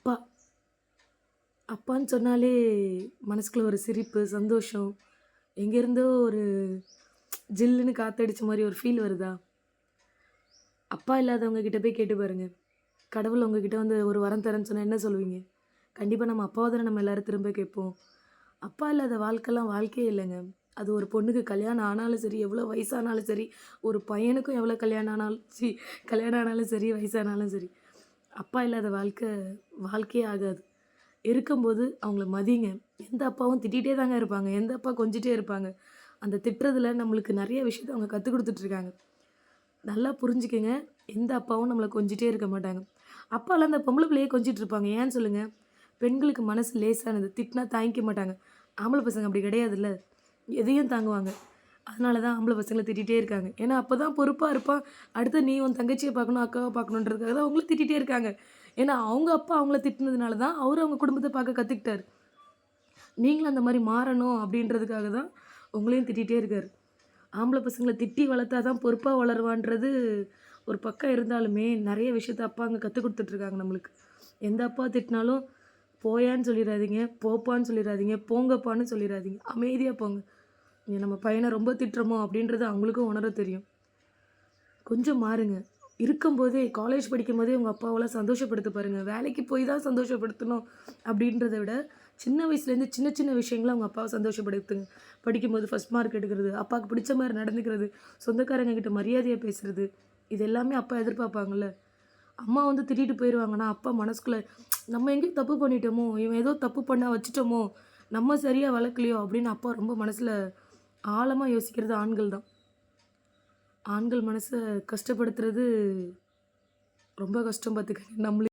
அப்பா. அப்பான்னு சொன்னாலே மனசுக்குள்ள ஒரு சிரிப்பு சந்தோஷம். எங்கேருந்தோ ஒரு ஜில்லுன்னு காத்தடிச்ச மாதிரி ஒரு ஃபீல் வருதா? அப்பா இல்லாதவங்க கிட்ட போய் கேட்டு பாருங்கள் கடவுள் உங்ககிட்ட வந்து ஒரு வரம் தரேன்னு சொன்னால் என்ன சொல்லுவீங்க கண்டிப்பாக நம்ம அப்பாவை தானே நம்ம எல்லாரும் திரும்ப கேட்போம். அப்பா இல்லாத வாழ்க்கைலாம் வாழ்க்கையே இல்லைங்க. அது ஒரு பொண்ணுக்கு கல்யாணம் ஆனாலும் சரி எவ்வளோ வயசானாலும் சரி ஒரு பையனுக்கும் எவ்வளோ கல்யாணம் ஆனாலும் சரி கல்யாணம் ஆனாலும் சரி வயசானாலும் சரி. அப்பா இல்லாத வாழ்க்கை வாழ்க்கையே ஆகாது. இருக்கும்போது அவங்கள மதிங்க. எந்த அப்பாவும் திட்டிகிட்டே தாங்க இருப்பாங்க. எந்த அப்பா கொஞ்சிட்டே இருப்பாங்க. அந்த திட்டுறதில் நம்மளுக்கு நிறைய விஷயத்தை அவங்க கற்றுக் கொடுத்துட்ருக்காங்க நல்லா புரிஞ்சுக்கங்க. எந்த அப்பாவும் நம்மளை கொஞ்சிட்டே இருக்க மாட்டாங்க. அப்பாலாம் அந்த பொம்பளை பிள்ளையே கொஞ்சிட்டு இருப்பாங்க. ஏன்னு சொல்லுங்கள் பெண்களுக்கு மனசு லேசானது. திட்டினா தாங்கிக்க மாட்டாங்க. ஆம்பளை பசங்க அப்படி கிடையாதுல்ல. எதையும் தாங்குவாங்க. அதனால தான் ஆம்பளை பசங்களை திட்டிகிட்டே இருக்காங்க. ஏன்னா அப்போ தான் பொறுப்பாக இருப்பான் அடுத்து நீ உன் தங்கச்சியை பார்க்கணும் அக்காவை பார்க்கணுன்றதுக்காக தான் அவங்கள திட்டிகிட்டே இருக்காங்க. ஏன்னா அவங்க அப்பா அவங்கள திட்டினதுனால தான் அவர் அவங்க குடும்பத்தை பார்க்க கற்றுக்கிட்டாரு நீங்களும் அந்த மாதிரி மாறணும் அப்படின்றதுக்காக தான் உங்களையும் திட்டிகிட்டே இருக்கார். ஆம்பளை பசங்களை திட்டி வளர்த்தா தான் பொறுப்பாக வளருவான்றது ஒரு பக்கம் இருந்தாலுமே நிறைய விஷயத்த அப்பா அங்கே கற்றுக் கொடுத்துட்ருக்காங்க நம்மளுக்கு. எந்த அப்பா திட்டினாலும் போயான்னு சொல்லிடாதீங்க போப்பான்னு சொல்லிடாதீங்க போங்கப்பான்னு சொல்லிடாதீங்க. அமைதியாக போங்க. நம்ம பையனை ரொம்ப திட்டுறோமோ அப்படின்றது அவங்களுக்கும் உணர தெரியும். கொஞ்சம் மாறுங்க. இருக்கும்போதே காலேஜ் படிக்கும்போதே உங்கள் அப்பாவெல்லாம் சந்தோஷப்படுத்த பாருங்கள் வேலைக்கு போய் தான் சந்தோஷப்படுத்தணும் அப்படின்றத விட சின்ன வயசுலேருந்து சின்ன சின்ன விஷயங்களை அவங்க அப்பாவை சந்தோஷப்படுத்துங்க. படிக்கும்போது ஃபஸ்ட் மார்க் எடுக்கிறது அப்பாவுக்கு பிடிச்ச மாதிரி நடந்துக்கிறது சொந்தக்காரங்க கிட்ட மரியாதையாக பேசுகிறது இது எல்லாமே அப்பா எதிர்பார்ப்பாங்கல்ல. அம்மா வந்து திட்டிட்டு போயிடுவாங்கன்னா அப்பா மனசுக்குள்ளே நம்ம எங்கேயும் தப்பு பண்ணிட்டோமோ? இவன் ஏதோ தப்பு பண்ண வச்சுட்டோமோ? நம்ம சரியாக வளர்க்கலையோ? அப்படின்னு அப்பா ரொம்ப மனசில் ஆழமாக யோசிக்கிறது ஆண்கள் தான் ஆண்கள் மனசை கஷ்டப்படுத்துறது ரொம்ப கஷ்டம் பார்த்துக்க நம்மளே